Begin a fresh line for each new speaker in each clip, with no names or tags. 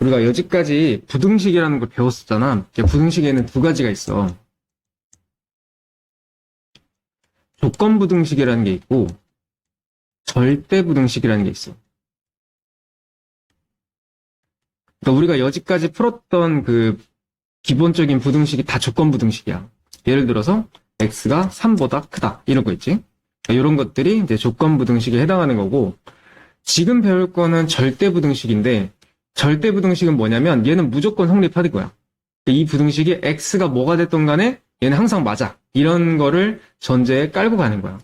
우리가 여지까지 부등식이라는 걸 배웠었잖아. 부등식에는 두 가지가 있어. 조건 부등식이라는 게 있고, 절대 부등식이라는 게 있어. 그러니까 우리가 여지까지 풀었던 그 기본적인 부등식이 다 조건 부등식이야. 예를 들어서 x가 3보다 크다 이런 거 있지. 이런 것들이 이제 조건 부등식에 해당하는 거고 지금 배울 거는 절대 부등식인데 절대 부등식은 뭐냐면 얘는 무조건 성립하는 거야. 이 부등식이 x가 뭐가 됐던 간에 얘는 항상 맞아. 이런 거를 전제에 깔고 가는 거야.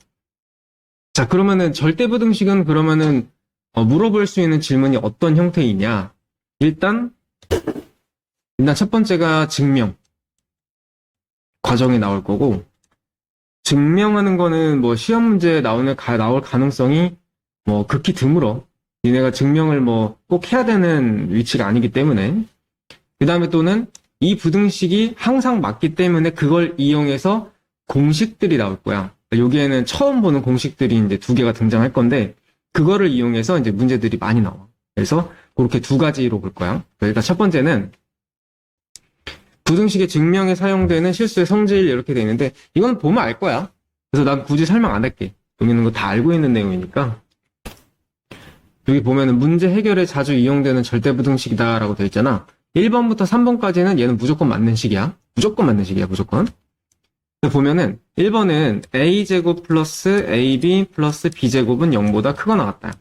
자, 그러면은 절대 부등식은 그러면은 어, 물어볼 수 있는 질문이 어떤 형태이냐? 일단 일단 첫 번째가 증명 과정이 나올 거고 증명하는 거는 뭐 시험 문제에 나오는 가, 나올 가능성이 뭐 극히 드물어. 니네가 증명을 뭐 꼭 해야 되는 위치가 아니기 때문에 그 다음에 또는 이 부등식이 항상 맞기 때문에 그걸 이용해서 공식들이 나올 거야. 여기에는 처음 보는 공식들이 이제 두 개가 등장할 건데 그거를 이용해서 이제 문제들이 많이 나와. 그래서 그렇게 두 가지로 볼 거야. 일단 첫 번째는 부등식의 증명에 사용되는 실수의 성질 이렇게 돼 있는데 이건 보면 알 거야. 그래서 난 굳이 설명 안 할게. 여기 있는 거 다 알고 있는 내용이니까. 여기 보면은 문제 해결에 자주 이용되는 절대 부등식이다라고 돼 있잖아. 1번부터 3번까지는 얘는 무조건 맞는 식이야. 무조건 맞는 식이야, 무조건. 보면은 1번은 a제곱 플러스 ab 플러스 b제곱은 0보다 크거나 같다.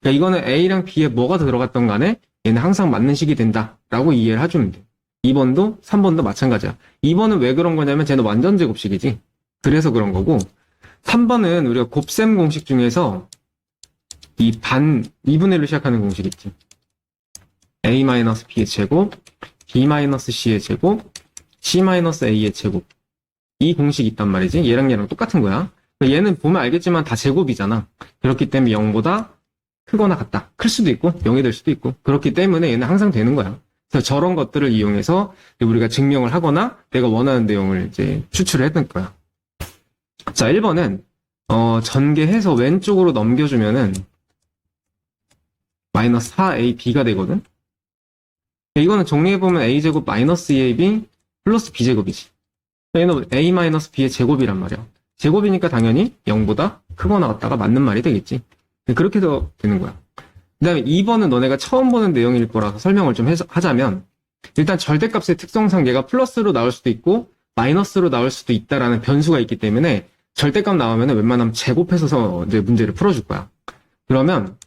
그러니까 이거는 a랑 b에 뭐가 들어갔던 간에 얘는 항상 맞는 식이 된다라고 이해를 해주면 돼. 2번도 3번도 마찬가지야. 2번은 왜 그런 거냐면 쟤는 완전 제곱식이지. 그래서 그런 거고 3번은 우리가 곱셈 공식 중에서 이 반 2분의 1로 시작하는 공식 있지. a-b의 제곱, b-c의 제곱, c-a의 제곱. 이 공식이 있단 말이지. 얘랑 얘랑 똑같은 거야. 얘는 보면 알겠지만 다 제곱이잖아. 그렇기 때문에 0보다 크거나 같다. 클 수도 있고 0이 될 수도 있고 그렇기 때문에 얘는 항상 되는 거야. 그래서 저런 것들을 이용해서 우리가 증명을 하거나 내가 원하는 내용을 이제 추출을 했던 거야. 자, 1번은 어, 전개해서 왼쪽으로 넘겨주면은 마이너스 4ab가 되거든. 이거는 정리해보면 a제곱 마이너스 2ab 플러스 b제곱이지. 얘는 a 마이너스 b의 제곱이란 말이야. 제곱이니까 당연히 0보다 크거나 같다가 맞는 말이 되겠지. 그렇게 도 되는 거야. 그 다음에 2번은 너네가 처음 보는 내용일 거라서 설명을 좀 해서, 하자면 일단 절대값의 특성상 얘가 플러스로 나올 수도 있고 마이너스로 나올 수도 있다라는 변수가 있기 때문에 절대값 나오면 웬만하면 제곱해서 이제 문제를 풀어줄 거야. 그러면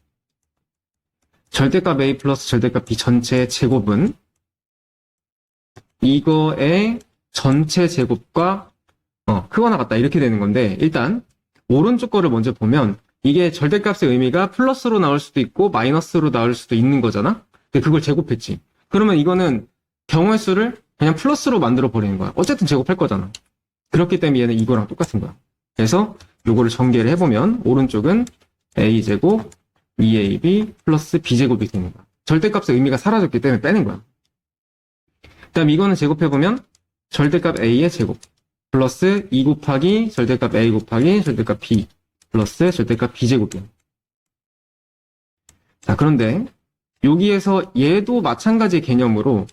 절대값 a 플러스 절대값 b 전체 제곱은 이거의 전체 제곱과 어, 크거나 같다 이렇게 되는 건데 일단 오른쪽 거를 먼저 보면 이게 절대값의 의미가 플러스로 나올 수도 있고 마이너스로 나올 수도 있는 거잖아. 근데 그걸 제곱했지. 그러면 이거는 경우의 수를 그냥 플러스로 만들어 버리는 거야. 어쨌든 제곱할 거잖아. 그렇기 때문에 얘는 이거랑 똑같은 거야. 그래서 요거를 전개를 해보면 오른쪽은 a제곱 2ab 플러스 b제곱이 되는 거야. 절대값의 의미가 사라졌기 때문에 빼는 거야. 그 다음 이거는 제곱해보면 절대값 a의 제곱 플러스 2 곱하기 절대값 a 곱하기 절대값 b 플러스 절대값 b제곱이야. 자, 그런데 여기에서 얘도 마찬가지 개념으로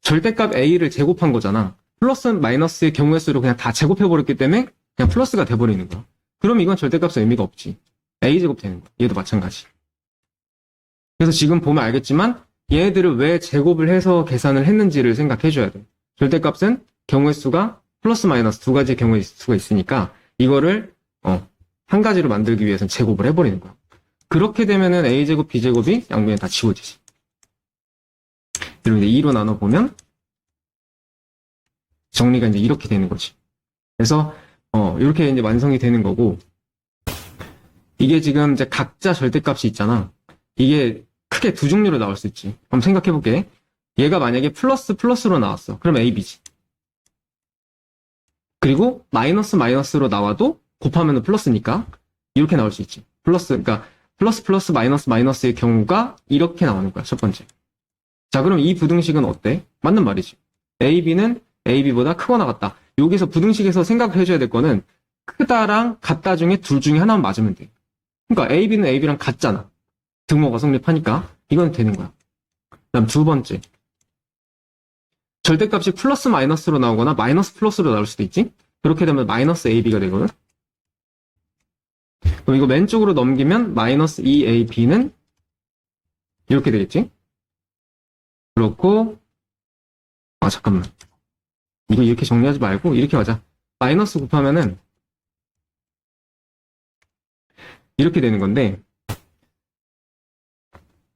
절대값 a를 제곱한 거잖아. 플러스 마이너스의 경우의 수를 그냥 다 제곱해버렸기 때문에 그냥 플러스가 돼버리는 거야. 그럼 이건 절대값의 의미가 없지. a제곱 되는 거야. 얘도 마찬가지. 그래서 지금 보면 알겠지만 얘네들을 왜 제곱을 해서 계산을 했는지를 생각해 줘야 돼. 절대값은 경우의 수가 플러스 마이너스 두 가지 경우의 수가 있으니까 이거를 어, 한 가지로 만들기 위해서는 제곱을 해버리는 거야. 그렇게 되면은 a제곱, b제곱이 양변에 다 지워지지. 그리고 이제 2로 나눠 보면 정리가 이제 이렇게 되는 거지. 그래서 어, 이렇게 이제 완성이 되는 거고 이게 지금 이제 각자 절대값이 있잖아. 이게 크게 두 종류로 나올 수 있지. 한번 생각해 볼게. 얘가 만약에 플러스 플러스로 나왔어. 그럼 AB지. 그리고 마이너스 마이너스로 나와도 곱하면 플러스니까 이렇게 나올 수 있지. 플러스, 그러니까 플러스 플러스 마이너스 마이너스의 경우가 이렇게 나오는 거야. 첫 번째. 자, 그럼 이 부등식은 어때? 맞는 말이지. AB는 AB보다 크거나 같다. 여기서 부등식에서 생각해줘야 될 거는 크다랑 같다 중에 둘 중에 하나만 맞으면 돼. 그러니까 AB는 AB랑 같잖아. 등호가 성립하니까 이건 되는 거야. 다음 두 번째. 절대값이 플러스 마이너스로 나오거나 마이너스 플러스로 나올 수도 있지? 그렇게 되면 마이너스 AB가 되거든? 그럼 이거 왼쪽으로 넘기면 마이너스 2AB는 이렇게 되겠지? 그렇고, 아, 잠깐만. 이거 이렇게 정리하지 말고, 이렇게 하자. 마이너스 곱하면은, 이렇게 되는 건데,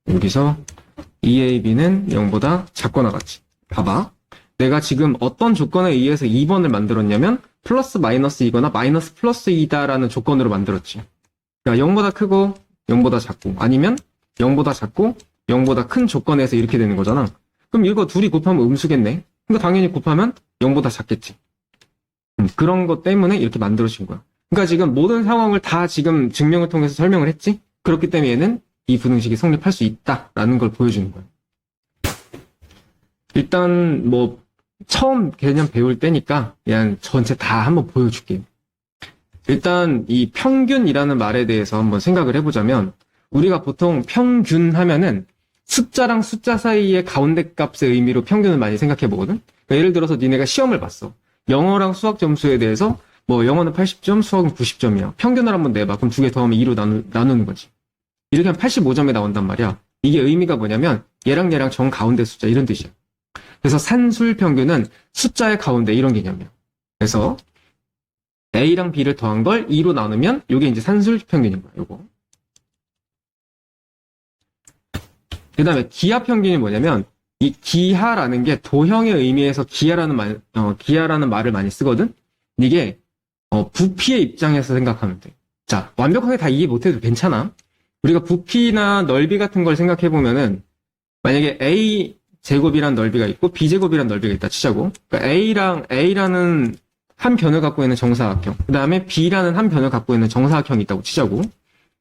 여기서 2AB는 0보다 작거나 같이. 봐봐. 내가 지금 어떤 조건에 의해서 2번을 만들었냐면, 플러스 마이너스이거나 마이너스 플러스이다라는 조건으로 만들었지. 그러니까 0보다 크고, 0보다 작고, 아니면 0보다 작고, 0보다 큰 조건에서 이렇게 되는 거잖아. 그럼 이거 둘이 곱하면 음수겠네. 그러니까 당연히 곱하면 0보다 작겠지. 음, 그런 것 때문에 이렇게 만들어진 거야. 그러니까 지금 모든 상황을 다 지금 증명을 통해서 설명을 했지? 그렇기 때문에 얘는 이 부등식이 성립할 수 있다라는 걸 보여주는 거야. 일단 뭐 처음 개념 배울 때니까 그냥 전체 다 한번 보여줄게요. 일단 이 평균이라는 말에 대해서 한번 생각을 해보자면 우리가 보통 평균 하면은 숫자랑 숫자 사이의 가운데 값의 의미로 평균을 많이 생각해 보거든. 그러니까 예를 들어서 니네가 시험을 봤어. 영어랑 수학 점수에 대해서 뭐 영어는 80점, 수학은 90점이야. 평균을 한번 내봐. 그럼 두 개 더하면 2로 나누, 나누는 거지. 이렇게 하면 85점이 나온단 말이야. 이게 의미가 뭐냐면 얘랑 얘랑 정 가운데 숫자 이런 뜻이야. 그래서 산술 평균은 숫자의 가운데 이런 개념이야. 그래서 A랑 B를 더한 걸 2로 나누면 이게 이제 산술 평균인 거야. 요거. 그 다음에 기하 평균이 뭐냐면 이 기하라는 게 도형의 의미에서 기하라는 말, 어, 기하라는 말을 많이 쓰거든. 이게 어, 부피의 입장에서 생각하면 돼. 자, 완벽하게 다 이해 못해도 괜찮아. 우리가 부피나 넓이 같은 걸 생각해 보면은 만약에 A 제곱이란 넓이가 있고 B 제곱이란 넓이가 있다 치자고. 그러니까 A랑 A라는 한 변을 갖고 있는 정사각형, 그 다음에 B라는 한 변을 갖고 있는 정사각형이 있다고 치자고.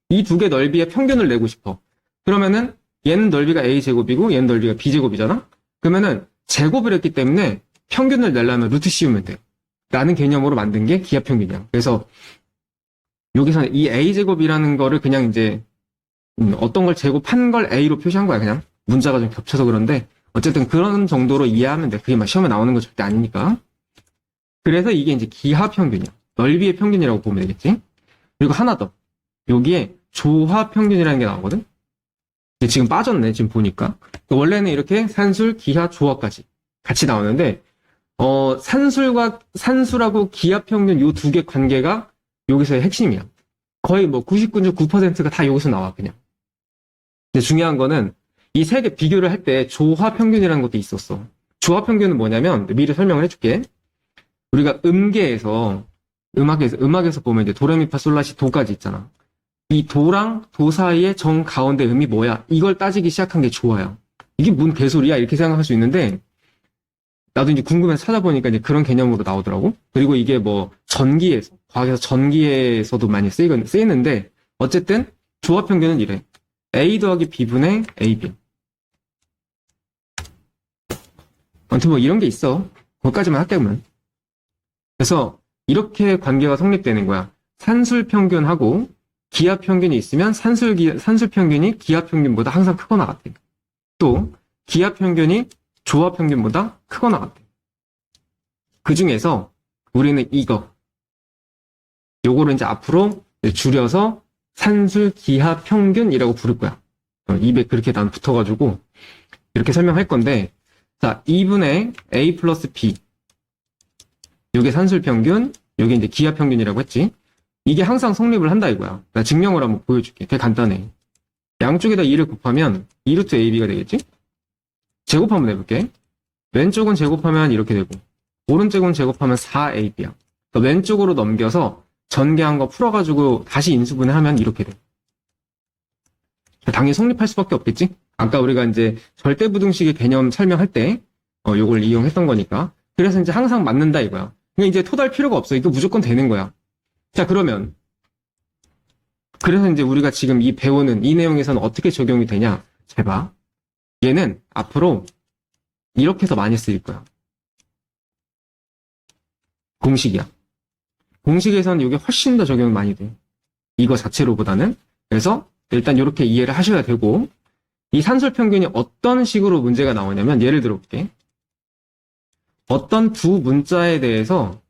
이 두 개 넓이의 평균을 내고 싶어. 그러면은 얘는 넓이가 A 제곱이고 얘는 넓이가 B 제곱이잖아. 그러면은 제곱을 했기 때문에 평균을 내려면 루트 씌우면 돼. 라는 개념으로 만든 게 기하 평균이야. 그래서 여기서는 이 A 제곱이라는 거를 그냥 이제 음, 어떤 걸 제곱한 걸 A로 표시한 거야. 그냥 문자가 좀 겹쳐서 그런데 어쨌든 그런 정도로 이해하면 돼. 그게 막 시험에 나오는 거 절대 아니니까. 그래서 이게 이제 기하 평균이야. 넓이의 평균이라고 보면 되겠지. 그리고 하나 더. 여기에 조화 평균이라는 게 나오거든. 근데 지금 빠졌네. 지금 보니까. 원래는 이렇게 산술, 기하, 조화까지 같이 나오는데 어, 산술과 산술하고 기하 평균 요 두 개 관계가 여기서의 핵심이야. 거의 뭐 99.9%가 다 여기서 나와 그냥. 근데 중요한 거는 이 세 개 비교를 할 때 조화 평균이라는 것도 있었어. 조화 평균은 뭐냐면 미리 설명을 해줄게. 우리가 음계에서 음악에서 음악에서 보면 이제 도레미파 솔라시 도까지 있잖아. 이 도랑 도 사이의 정 가운데 음이 뭐야? 이걸 따지기 시작한 게 조화야. 이게 뭔 개소리야? 이렇게 생각할 수 있는데 나도 이제 궁금해서 찾아보니까 이제 그런 개념으로 나오더라고. 그리고 이게 뭐 전기에서 과학에서 전기에서도 많이 쓰이는데 어쨌든 조화 평균은 이래. A 더하기 B분의 AB. 아무튼 뭐 이런 게 있어. 거기까지만 할게 그러면. 그래서 이렇게 관계가 성립되는 거야. 산술 평균하고 기하 평균이 있으면 산술 기 산술 평균이 기하 평균보다 항상 크거나 같아. 또 기하 평균이 조화 평균보다 크거나 같아. 그 중에서 우리는 이거 요거를 이제 앞으로 줄여서 산술 기하 평균이라고 부를 거야. 어, 입에 그렇게 난 붙어가지고 이렇게 설명할 건데 자 2분의 a 플러스 b 요게 산술 평균 요게 이제 기하 평균이라고 했지. 이게 항상 성립을 한다 이거야. 나 증명을 한번 보여줄게. 되게 간단해. 양쪽에다 2를 곱하면 2루트 ab가 되겠지? 제곱 한번 해볼게. 왼쪽은 제곱하면 이렇게 되고 오른쪽은 제곱하면 4ab야. 왼쪽으로 넘겨서 전개한 거 풀어가지고 다시 인수분해 하면 이렇게 돼. 당연히 성립할 수밖에 없겠지? 아까 우리가 이제 절대부등식의 개념 설명할 때 어, 요걸 이용했던 거니까. 그래서 이제 항상 맞는다 이거야. 그냥 이제 토달 필요가 없어. 이거 무조건 되는 거야. 자, 그러면 그래서 이제 우리가 지금 이 배우는 이 내용에서는 어떻게 적용이 되냐? 잘 봐. 얘는 앞으로 이렇게 더 많이 쓰일 거야. 공식이야. 공식에서는 이게 훨씬 더 적용이 많이 돼. 이거 자체로보다는. 그래서 일단 이렇게 이해를 하셔야 되고 이 산술 평균이 어떤 식으로 문제가 나오냐면 예를 들어볼게. 어떤 두 문자에 대해서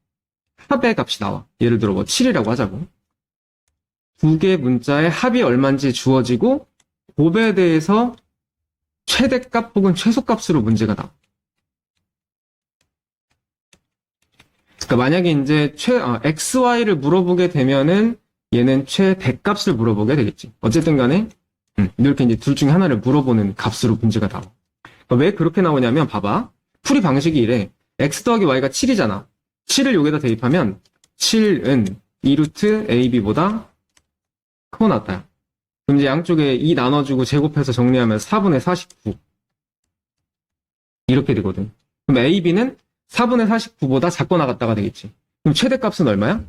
합의 값이 나와. 예를 들어 뭐 7이라고 하자고. 두 개 문자의 합이 얼마인지 주어지고 곱에 대해서 최대값 혹은 최소값으로 문제가 나와. 그러니까 만약에 이제 최 아, x, y를 물어보게 되면은 얘는 최대 값을 물어보게 되겠지. 어쨌든 간에 음, 이렇게 이제 둘 중에 하나를 물어보는 값으로 문제가 나와. 그러니까 왜 그렇게 나오냐면 봐봐. 풀이 방식이 이래. x 더하기 y가 7이잖아. 7을 여기다 대입하면 7은 2루트 ab보다 크고 낫다. 그럼 이제 양쪽에 2 나눠주고 제곱해서 정리하면 4분의 49. 이렇게 되거든. 그럼 ab는 4분의 49보다 작고 나갔다가 되겠지. 그럼 최대값은 얼마야?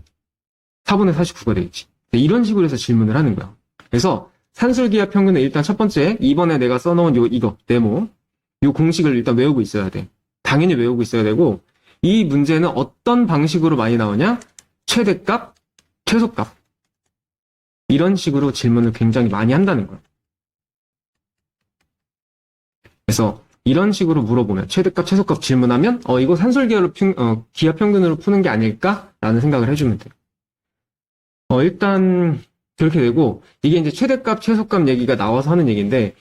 4분의 49가 되겠지. 이런 식으로 해서 질문을 하는 거야. 그래서 산술기압 평균은 일단 첫 번째, 이번에 내가 써놓은 요, 이거, 네모. 요 공식을 일단 외우고 있어야 돼. 당연히 외우고 있어야 되고, 이 문제는 어떤 방식으로 많이 나오냐? 최대값, 최소값. 이런 식으로 질문을 굉장히 많이 한다는 거야. 그래서 이런 식으로 물어보면 최대값, 최소값 질문하면 어 이거 평, 어, 기압 평균으로 푸는 게 아닐까라는 생각을 해주면 돼. 어 일단 그렇게 되고 이게 이제 최대값, 최소값 얘기가 나와서 하는 얘기인데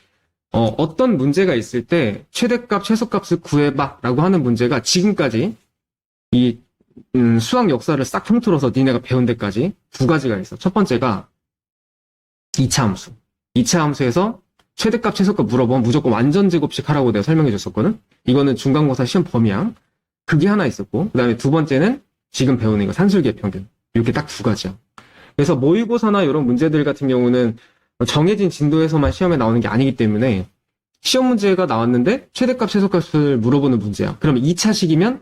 어 어떤 문제가 있을 때 최대값, 최소값을 구해봐라고 하는 문제가 지금까지 이 음, 수학 역사를 싹 통틀어서 니네가 배운 데까지 두 가지가 있어. 첫 번째가 2차 함수. 2차 함수에서 최대값, 최소값 물어보면 무조건 완전 제곱식 하라고 내가 설명해 줬었거든? 이거는 중간고사 시험 범위야. 그게 하나 있었고, 그 다음에 두 번째는 지금 배우는 이거 산술기의 평균. 이렇게 딱 두 가지야. 그래서 모의고사나 이런 문제들 같은 경우는 정해진 진도에서만 시험에 나오는 게 아니기 때문에 시험 문제가 나왔는데 최대값, 최소값을 물어보는 문제야. 그러면 2차식이면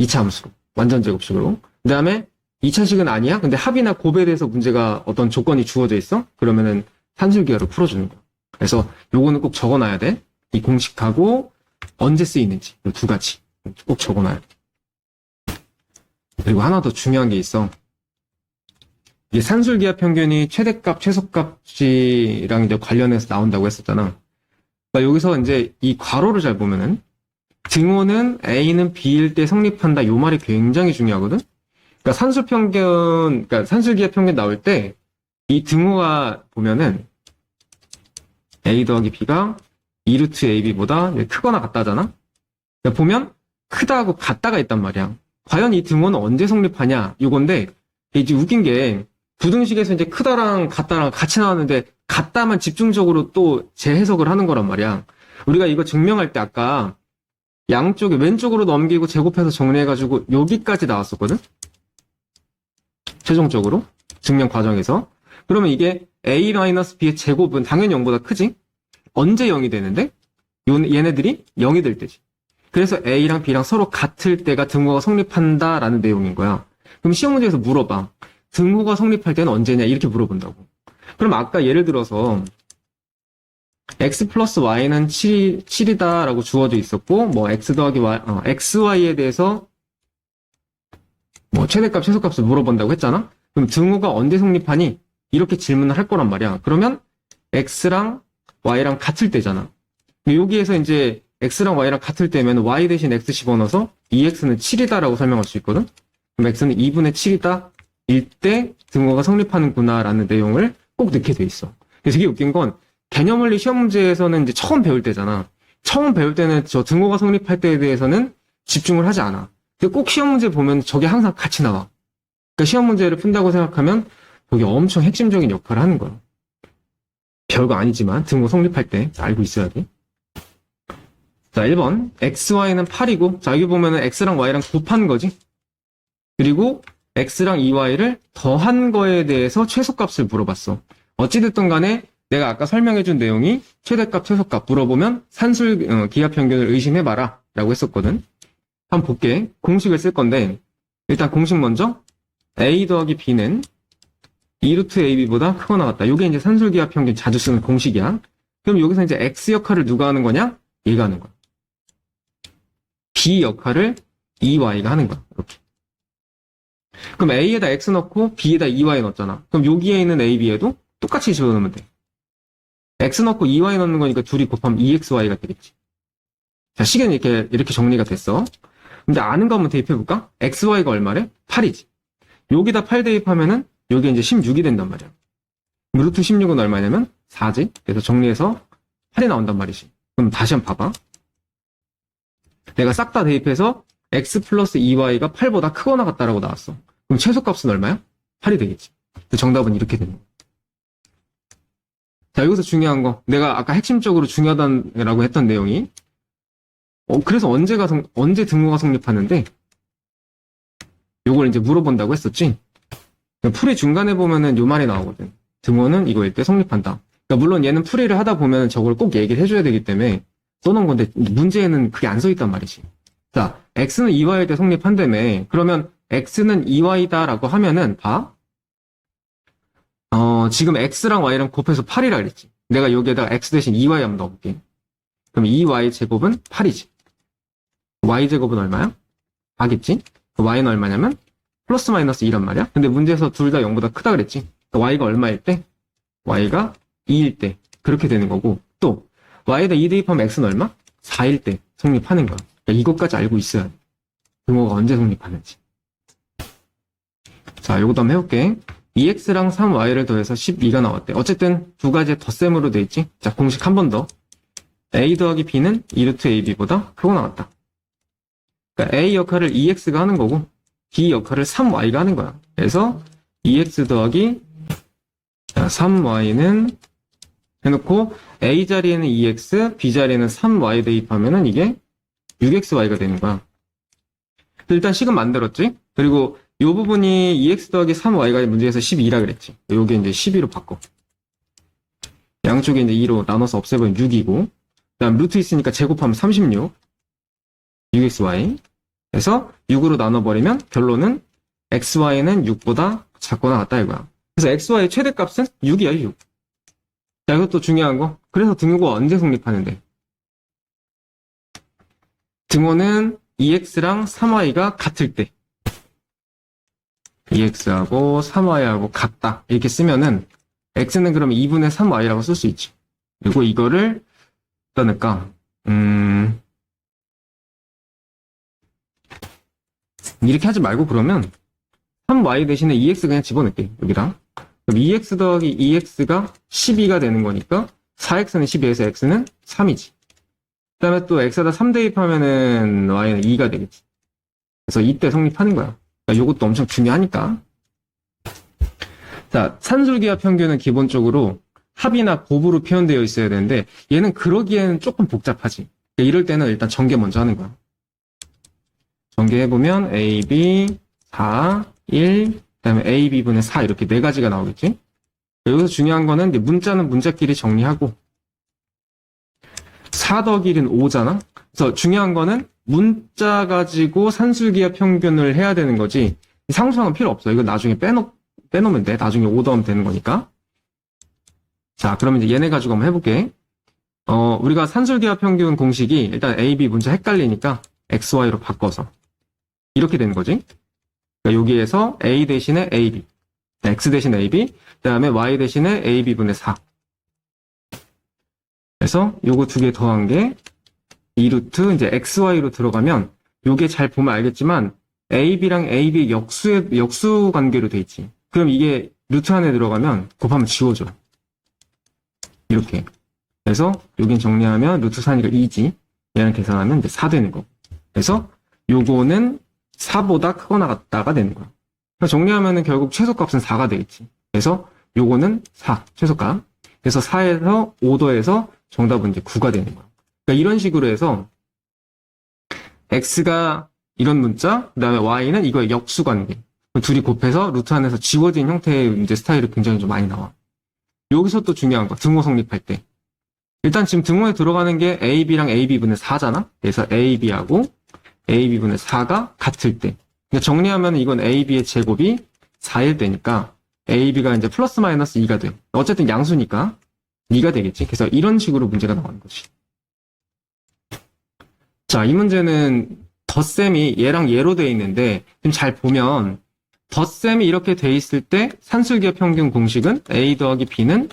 2차 함수로. 완전 제곱식으로. 그 다음에 2차식은 아니야? 근데 합이나 곱에 대해서 문제가 어떤 조건이 주어져 있어? 그러면은 산술기하로 풀어주는 거야. 그래서 요거는 꼭 적어놔야 돼. 이 공식하고 언제 쓰이는지 이두 가지 꼭 적어놔야 돼. 그리고 하나 더 중요한 게 있어. 이게 산술기압 평균이 최대값, 최소값이랑 이제 관련해서 나온다고 했었잖아. 그러니까 여기서 이제 이 괄호를 잘 보면은 등호는 A는 B일 때 성립한다. 요 말이 굉장히 중요하거든. 그러니까 산술 평균, 그러니까 산술기압 평균 나올 때 이 등호가 보면은 A 더하기 B가 2루트 AB보다 크거나 같다잖아? 그러니까 보면 크다고 같다가 있단 말이야. 과연 이 등호는 언제 성립하냐? 이건데 이제 웃긴 게 부등식에서 이제 크다랑 같다랑 같이 나왔는데 같다만 집중적으로 또 재해석을 하는 거란 말이야. 우리가 이거 증명할 때 아까 양쪽에 왼쪽으로 넘기고 제곱해서 정리해가지고 여기까지 나왔었거든? 최종적으로 증명 과정에서 그러면 이게 a-b의 제곱은 당연히 0보다 크지? 언제 0이 되는데? 요- 얘네들이 0이 될 때지. 그래서 a랑 b랑 서로 같을 때가 등호가 성립한다라는 내용인 거야. 그럼 시험 문제에서 물어봐. 등호가 성립할 때는 언제냐? 이렇게 물어본다고. 그럼 아까 예를 들어서 x 플러스 y는 7, 7이다라고 주어져 있었고 뭐 x 더하기 y, 어, xy에 대해서 뭐 최대값, 최소값을 물어본다고 했잖아? 그럼 등호가 언제 성립하니? 이렇게 질문을 할 거란 말이야. 그러면 x랑 y랑 같을 때잖아. 여기에서 이제 x랑 y랑 같을 때면 y 대신 x 집어넣어서 2x는 7이다라고 설명할 수 있거든? 그럼 x는 2분의 7이다? 일때 등호가 성립하는구나라는 내용을 꼭 넣게 돼 있어. 그래서 이게 웃긴 건 개념 원리 시험 문제에서는 이제 처음 배울 때잖아. 처음 배울 때는 저 등호가 성립할 때에 대해서는 집중을 하지 않아. 근데 꼭 시험 문제 보면 저게 항상 같이 나와. 그러니까 시험 문제를 푼다고 생각하면 저게 엄청 핵심적인 역할을 하는 거야. 별거 아니지만 등호 성립할 때 알고 있어야 돼. 자, 1번. XY는 8이고, 자, 여기 보면은 X랑 Y랑 곱한 거지. 그리고 X랑 2Y를 더한 거에 대해서 최소값을 물어봤어. 어찌됐든 간에 내가 아까 설명해준 내용이 최대값, 최소값 물어보면 산술 어, 기압 평균을 의심해봐라 라고 했었거든. 한번 볼게. 공식을 쓸 건데 일단 공식 먼저 A 더하기 B는 2루트 AB보다 크거나 같다. 이게 이제 산술 기압 평균 자주 쓰는 공식이야. 그럼 여기서 이제 X 역할을 누가 하는 거냐? 얘가 하는 거야. B 역할을 EY가 하는 거야. 이렇게. 그럼 A에다 X 넣고 B에다 EY 넣었잖아. 그럼 여기에 있는 A, B에도 똑같이 집어넣으면 돼. x 넣고 2y 넣는 거니까 둘이 곱하면 2xy가 되겠지. 자, 시계는 이렇게, 이렇게 정리가 됐어. 근데 아는 거 한번 대입해볼까? xy가 얼마래? 8이지. 여기다 8 대입하면은, 여기 이제 16이 된단 말이야. 루트 16은 얼마냐면 4지. 그래서 정리해서 8이 나온단 말이지. 그럼 다시 한번 봐봐. 내가 싹 다 대입해서 x 플러스 2y가 8보다 크거나 같다라고 나왔어. 그럼 최소값은 얼마야? 8이 되겠지. 그 정답은 이렇게 되는 거야. 자, 여기서 중요한 거. 내가 아까 핵심적으로 중요하다고 했던 내용이 어, 그래서 언제가 성- 언제 등호가 성립하는데 요걸 이제 물어본다고 했었지. 풀이 중간에 보면은 요 말이 나오거든. 등호는 이거일 때 성립한다. 그러니까 물론 얘는 풀이를 하다 보면 저걸 꼭 얘기를 해줘야 되기 때문에 써놓은 건데 문제에는 그게 안 써 있단 말이지. 자, x는 2y일 때 성립한다며. 그러면 x는 2y다라고 하면은 봐. 어, 지금 x랑 y랑 곱해서 8이라 그랬지. 내가 여기에다가 x 대신 2y 한번 넣어볼게. 그럼 2y 제곱은 8이지. y 제곱은 얼마야? 4겠지? y는 얼마냐면 플러스 마이너스 2란 말이야. 근데 문제에서 둘 다 0보다 크다 그랬지. 그러니까 y가 얼마일 때? y가 2일 때. 그렇게 되는 거고. 또 y에다 2 대입하면 x는 얼마? 4일 때 성립하는 거야. 그러니까 이것까지 알고 있어야 돼. 등호가 언제 성립하는지. 자, 요것도 한번 해볼게. 2x랑 3y를 더해서 12가 나왔대. 어쨌든 두 가지 덧셈으로 돼 있지. 자, 공식 한 번 더. a 더하기 b는 2루트 ab보다 크고 나왔다. 그러니까 a 역할을 2x가 하는 거고 b 역할을 3y가 하는 거야. 그래서 2x 더하기 3y는 해놓고 a 자리에는 2x, b 자리에는 3y 대입하면은 이게 6xy가 되는 거야. 일단 식은 만들었지? 그리고 이 부분이 2x 더하기 3y가 문제에서 12라 그랬지. 요게 이제 12로 바꿔. 양쪽에 이제 2로 나눠서 없애보면 6이고, 그 다음 루트 있으니까 제곱하면 36. 6xy. 그래서 6으로 나눠버리면 결론은 xy는 6보다 작거나 같다 이거야. 그래서 xy의 최대값은 6이야, 6. 자, 이것도 중요한 거. 그래서 등호가 언제 성립하는데? 등호는 2x랑 3y가 같을 때. 2x하고 3y하고 같다. 이렇게 쓰면은 x는 그럼 2분의 3y라고 쓸 수 있지. 그리고 이거를 어떠니까 음 이렇게 하지 말고 그러면 3y 대신에 2x 그냥 집어넣을게 여기다. 그럼 2x 더하기 2x가 12가 되는 거니까 4x는 12에서 x는 3이지. 그 다음에 또 x에다 3 대입하면은 y는 2가 되겠지. 그래서 이때 성립하는 거야. 그러니까 요것도 엄청 중요하니까. 자, 산술기와 평균은 기본적으로 합이나 곱으로 표현되어 있어야 되는데 얘는 그러기에는 조금 복잡하지. 그러니까 이럴 때는 일단 전개 먼저 하는 거야. 전개해보면 a, b, 4, 1, 그다음에 a, b분의 4 이렇게 네 가지가 나오겠지. 여기서 중요한 거는 문자는 문자끼리 정리하고 4 더하기 1은 5잖아. 그래서 중요한 거는 문자 가지고 산술기와 평균을 해야 되는 거지. 상수항은 필요 없어. 이거 나중에 빼놓, 빼놓으면 돼. 나중에 5 더하면 되는 거니까. 자, 그러면 이제 얘네 가지고 한번 해볼게. 어, 우리가 산술기와 평균 공식이 일단 A, B 문자 헷갈리니까 X, Y로 바꿔서 이렇게 되는 거지. 그러니까 여기에서 A 대신에 AB, X 대신에 AB, 그 다음에 Y 대신에 AB분의 4. 그래서 요거 두 개 더한 게 2루트 이제 XY로 들어가면 요게 잘 보면 알겠지만 AB랑 AB 역수의 역수 관계로 돼 있지. 그럼 이게 루트 안에 들어가면 곱하면 지워져. 이렇게. 그래서 여긴 정리하면 루트 4니까 2지. 얘는 계산하면 이제 4 되는 거. 그래서 요거는 4보다 크거나 같다가 되는 거야. 그래서 정리하면은 결국 최소값은 4가 되겠지. 그래서 요거는 4, 최소값. 그래서 4에서 5도에서 정답은 이제 9가 되는 거야. 그러니까 이런 식으로 해서 x가 이런 문자, 그 다음에 y는 이거의 역수관계. 둘이 곱해서 루트 안에서 지워진 형태의 이제 스타일이 굉장히 좀 많이 나와. 여기서 또 중요한 거, 등호 성립할 때. 일단 지금 등호에 들어가는 게 ab랑 ab분의 4잖아? 그래서 ab하고 ab분의 4가 같을 때. 그러니까 정리하면 이건 ab의 제곱이 4일 때니까 ab가 이제 플러스 마이너스 2가 돼. 어쨌든 양수니까 2가 되겠지. 그래서 이런 식으로 문제가 나오는 거지. 자, 이 문제는 덧셈이 얘랑 얘로 돼 있는데 좀 잘 보면 덧셈이 이렇게 돼 있을 때 산술기의 평균 공식은 a 더하기 b는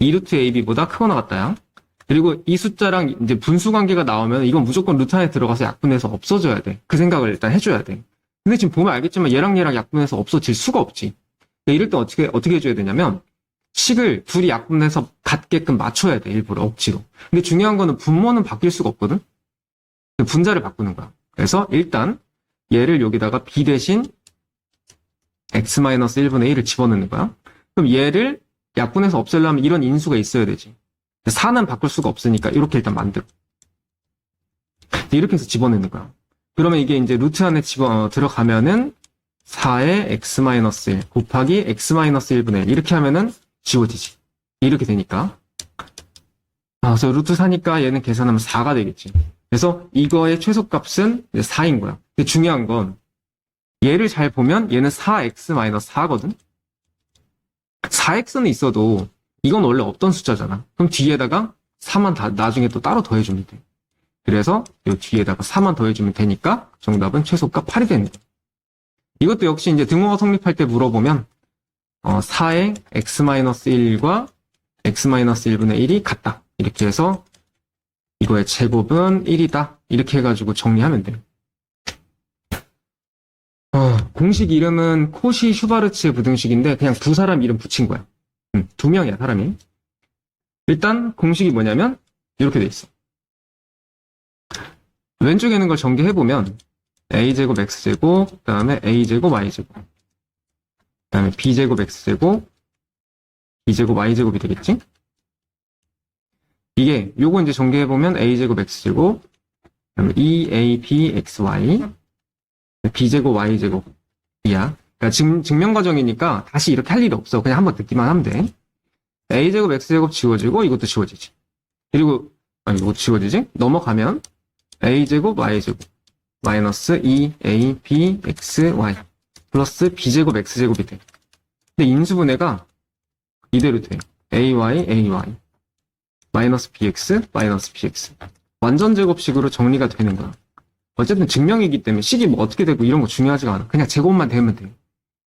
2루트 AB보다 크거나 같다야. 그리고 이 숫자랑 이제 분수 관계가 나오면 이건 무조건 루트 안에 들어가서 약분해서 없어져야 돼. 그 생각을 일단 해줘야 돼. 근데 지금 보면 알겠지만 얘랑 얘랑 약분해서 없어질 수가 없지. 그러니까 이럴 때 어떻게, 어떻게 해줘야 되냐면 식을 둘이 약분해서 같게끔 맞춰야 돼. 일부러 억지로. 근데 중요한 거는 분모는 바뀔 수가 없거든? 분자를 바꾸는 거야. 그래서 일단 얘를 여기다가 b 대신 x-1분의 1을 집어넣는 거야. 그럼 얘를 약분해서 없애려면 이런 인수가 있어야 되지. 4는 바꿀 수가 없으니까 이렇게 일단 만들어. 이렇게 해서 집어넣는 거야. 그러면 이게 이제 루트 안에 집어 어, 들어가면은 4의 x-1 곱하기 x-1분의 1 이렇게 하면은 지워지지. 이렇게 되니까. 아, 그래서 루트 4니까 얘는 계산하면 4가 되겠지. 그래서 이거의 최소값은 4인 거야. 근데 중요한 건 얘를 잘 보면 얘는 4x-4거든? 4x는 있어도 이건 원래 없던 숫자잖아. 그럼 뒤에다가 4만 다, 나중에 또 따로 더해주면 돼. 그래서 이 뒤에다가 4만 더해주면 되니까 정답은 최소값 8이 되는 거야. 이것도 역시 이제 등호가 성립할 때 물어보면 어, 4의 x-1과 x-1분의 1이 같다. 이렇게 해서 이거의 제곱은 1이다. 이렇게 해가지고 정리하면 돼요. 어, 공식 이름은 코시 슈바르츠 부등식인데 그냥 두 사람 이름 붙인 거야. 음, 두 명이야, 사람이. 일단 공식이 뭐냐면 이렇게 돼 있어. 왼쪽에 있는 걸 전개해보면 a제곱 x제곱, 그 다음에 a제곱 y제곱, 그 다음에 b제곱 x제곱, b제곱 y제곱이 되겠지? 이게 요거 이제 전개해보면 a제곱 x제곱, 그 다음에 2abxy, b제곱 y제곱 이야. 그러니까 증, 증명 과정이니까 다시 이렇게 할 일이 없어. 그냥 한번 듣기만 하면 돼. a제곱 x제곱 지워지고 이것도 지워지지. 그리고 아 이거 지워지지? 넘어가면 a제곱 y제곱 마이너스 2ab xy 플러스 b제곱 x제곱이 돼. 근데 인수분해가 이대로 돼. ay ay 마이너스 bx 마이너스 bx 완전 제곱식으로 정리가 되는 거야. 어쨌든 증명이기 때문에 식이 뭐 어떻게 되고 이런 거 중요하지가 않아. 그냥 제곱만 되면 돼.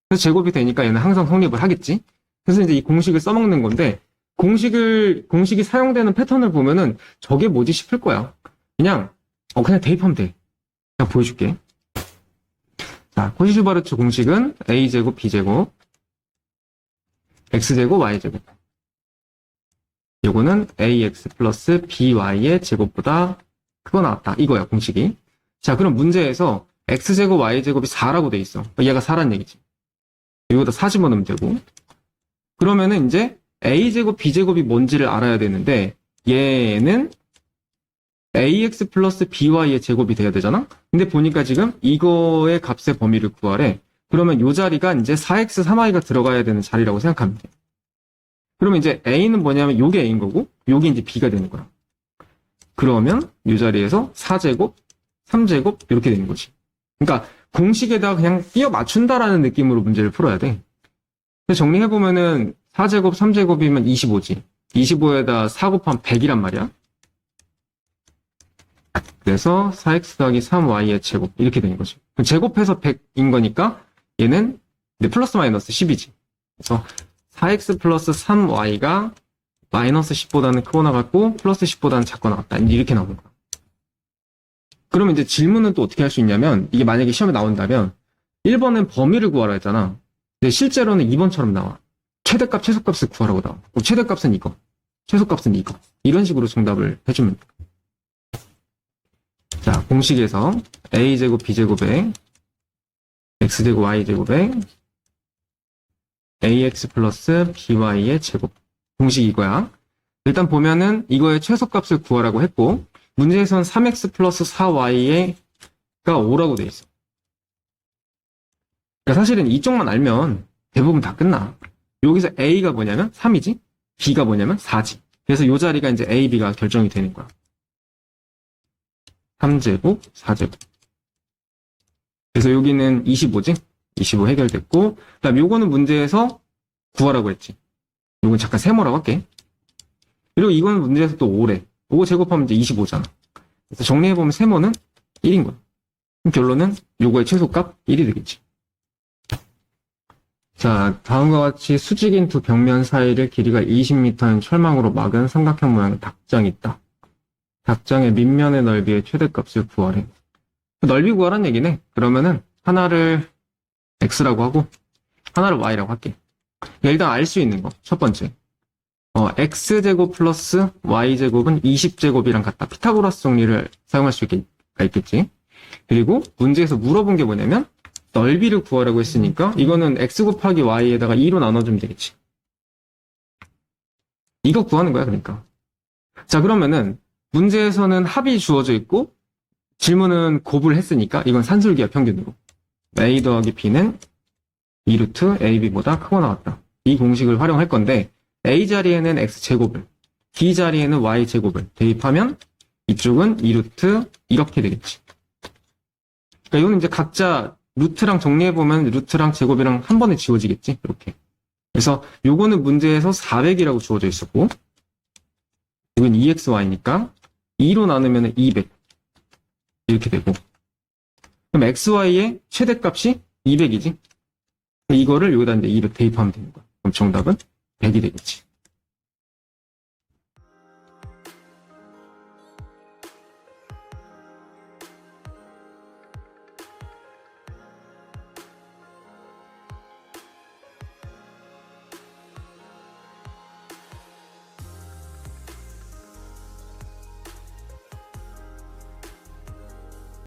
그래서 제곱이 되니까 얘는 항상 성립을 하겠지. 그래서 이제 이 공식을 써먹는 건데 공식을 공식이 사용되는 패턴을 보면은 저게 뭐지 싶을 거야. 그냥 어 그냥 대입하면 돼. 그냥 보여줄게. 자, 코시슈바르츠 공식은 a 제곱 b 제곱 x 제곱 y 제곱. 요거는 ax 플러스 by의 제곱보다 크거 나왔다. 이거야 공식이. 자, 그럼 문제에서 x제곱 y제곱이 4라고 돼 있어. 얘가 4란 얘기지. 여기다 4 집어넣으면 되고. 그러면은 이제 a제곱 b제곱이 뭔지를 알아야 되는데 얘는 ax 플러스 by의 제곱이 돼야 되잖아? 근데 보니까 지금 이거의 값의 범위를 구하래. 그러면 이 자리가 이제 4x 3y가 들어가야 되는 자리라고 돼. 그러면 이제 a는 뭐냐면 요게 a인 거고 요게 이제 b가 되는 거야. 그러면 이 자리에서 4제곱 3제곱 이렇게 되는 거지. 그러니까 공식에다 그냥 끼워 맞춘다라는 느낌으로 문제를 풀어야 돼. 정리해보면은 4제곱 3제곱이면 25지. 25에다 4 곱하면 100이란 말이야. 그래서 4x 더하기 3y의 제곱 이렇게 되는. 그럼 제곱해서 100인 거니까 얘는 플러스 마이너스 10이지. 그래서 4x 플러스 3y가 마이너스 10보다는 크고 나갔고 플러스 10보다는 작고 나갔다. 이렇게 나오는 거야. 그러면 이제 질문은 또 어떻게 할 수 있냐면 이게 만약에 시험에 나온다면 1번은 범위를 구하라 했잖아. 근데 실제로는 2번처럼 나와. 최대값, 최소값을 구하라고 나와. 최대값은 이거. 최소값은 이거. 이런 식으로 정답을 해주면 돼. 자, 공식에서 a제곱 b제곱에 x제곱 y제곱에 ax 플러스 by의 제곱. 공식 이거야. 일단 보면은 이거의 최소값을 구하라고 했고 문제에선 3x 플러스 4y가 5라고 돼 있어. 그러니까 사실은 이쪽만 알면 대부분 다 끝나. 여기서 a가 뭐냐면 3이지, b가 뭐냐면 4지. 그래서 이 자리가 이제 a, b가 결정이 되는 거야. 3제곱, 4제곱. 그래서 여기는 25지? 25 해결됐고, 그 다음 요거는 문제에서 구하라고 했지. 요건 잠깐 세모라고 할게. 그리고 이거는 문제에서 또 5래. 5 제곱하면 이제 25잖아. 그래서 정리해보면 세모는 1인 거야. 그럼 결론은 요거의 최소값 1이 되겠지. 자, 다음과 같이 수직인 두 벽면 사이를 길이가 20m인 철망으로 막은 삼각형 모양의 닭장이 있다. 닭장의 밑면의 넓이의 최대값을 구하래. 넓이 구하란 얘기네. 그러면은 하나를 x라고 하고 하나를 y라고 할게. 일단 알 수 있는 거. 첫 번째. 어, x제곱 플러스 y제곱은 20제곱이랑 같다. 피타고라스 정리를 사용할 수 있겠, 있겠지. 그리고 문제에서 물어본 게 뭐냐면 넓이를 구하라고 했으니까 이거는 x 곱하기 y에다가 2로 나눠주면 되겠지. 이거 구하는 거야, 그러니까. 자, 그러면은 문제에서는 합이 주어져 있고 질문은 곱을 했으니까 이건 산술기야, 평균으로. a 더하기 b는 2루트 ab보다 크고 나왔다. 이 공식을 활용할 건데 a 자리에는 x 제곱을 b 자리에는 y 제곱을 대입하면 이쪽은 2루트 이렇게 되겠지. 그러니까 이거는 이제 각자 루트랑 정리해보면 루트랑 제곱이랑 한 번에 지워지겠지? 이렇게. 그래서 요거는 문제에서 400이라고 주어져 있었고, 이건 2xy니까 2로 나누면 200. 이렇게 되고. 그럼 xy의 최대값이 200이지? 이거를 여기다 이제 200 대입하면 되는 거야. 그럼 정답은 100이 되겠지.